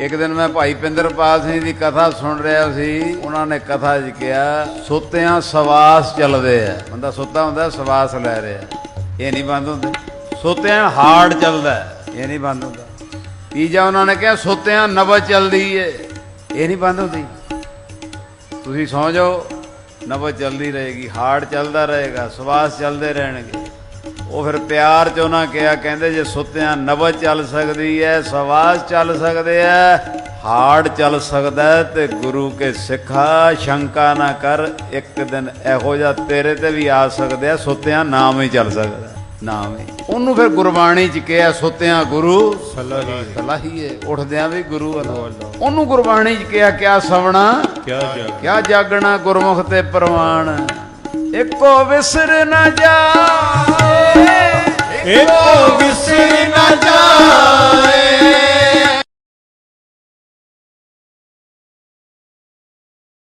ਇੱਕ ਦਿਨ ਮੈਂ ਭਾਈ ਪਿੰਦਰਪਾਲ ਸਿੰਘ ਦੀ ਕਥਾ ਸੁਣ ਰਿਹਾ ਸੀ। ਉਹਨਾਂ ਨੇ ਕਥਾ 'ਚ ਕਿਹਾ, ਸੁੱਤਿਆਂ ਸਵਾਸ ਚੱਲਦੇ ਆ। ਬੰਦਾ ਸੁੱਤਾ ਹੁੰਦਾ, ਸਵਾਸ ਲੈ ਰਿਹਾ। ਇਹ ਨਹੀਂ ਬੰਦ ਹੁੰਦੇ। ਸੁੱਤਿਆਂ ਹਾਰਡ ਚੱਲਦਾ ਇਹ ਨਹੀਂ ਬੰਦ ਹੁੰਦਾ। ਤੀਜਾ ਉਹਨਾਂ ਨੇ ਕਿਹਾ, ਸੁੱਤਿਆਂ ਨਬਜ਼ ਚੱਲਦੀ ਏ। ਇਹ ਨਹੀਂ ਬੰਦ ਹੁੰਦੀ। ਤੁਸੀਂ ਸੌਂ ਜਾਓ, ਨਬਜ਼ ਚੱਲਦੀ ਰਹੇਗੀ ਹਾਰਡ ਚੱਲਦਾ ਰਹੇਗਾ, ਸਵਾਸ ਚੱਲਦੇ ਰਹਿਣਗੇ। ਉਹ ਫਿਰ ਪਿਆਰ ਚ ਉਹਨਾਂ ਕਿਹਾ ਕਹਿੰਦੇ ਜੇ ਸੁੱਤਿਆਂ ਨਬਜ਼ ਚੱਲ ਸਕਦੀ ਹੈ ਸਵਾਸ ਚੱਲ ਸਕਦੇ ਹੈ ਹਾਰਟ ਚੱਲ ਸਕਦਾ ਤੇ ਗੁਰੂ ਕੇ ਸਿੱਖਾ ਸ਼ੰਕਾ ਨਾ ਕਰ ਇੱਕ ਦਿਨ ਇਹੋ ਜਿਹਾ ਤੇਰੇ ਤੇ ਵੀ ਆ ਸਕਦੇ ਆ ਸੁੱਤਿਆਂ ਨਾਮ ਹੀ ਚੱਲ ਸਕਦਾ ਨਾਮ ਹੀ। ਉਹਨੂੰ ਫਿਰ ਗੁਰਬਾਣੀ ਚ ਕਿਹਾ ਸੁੱਤਿਆਂ ਗੁਰੂ ਸਲਾਹੀ ਸਲਾਹੀਏ ਉੱਠਦਿਆਂ ਵੀ ਗੁਰੂ ਉਹਨੂੰ ਗੁਰਬਾਣੀ ਚ ਕਿਹਾ ਕਿਆ ਸਵਣਾ? ਕਿਆ ਜਾ ਜਾਗਣਾ ਗੁਰਮੁਖ ਤੇ ਪ੍ਰਵਾਨ ਇੱਕੋ ਵਿਸਰ ਨਾ ਜਾਏ ਇੱਕੋ ਵਿਸਰ ਨਾ ਜਾਏ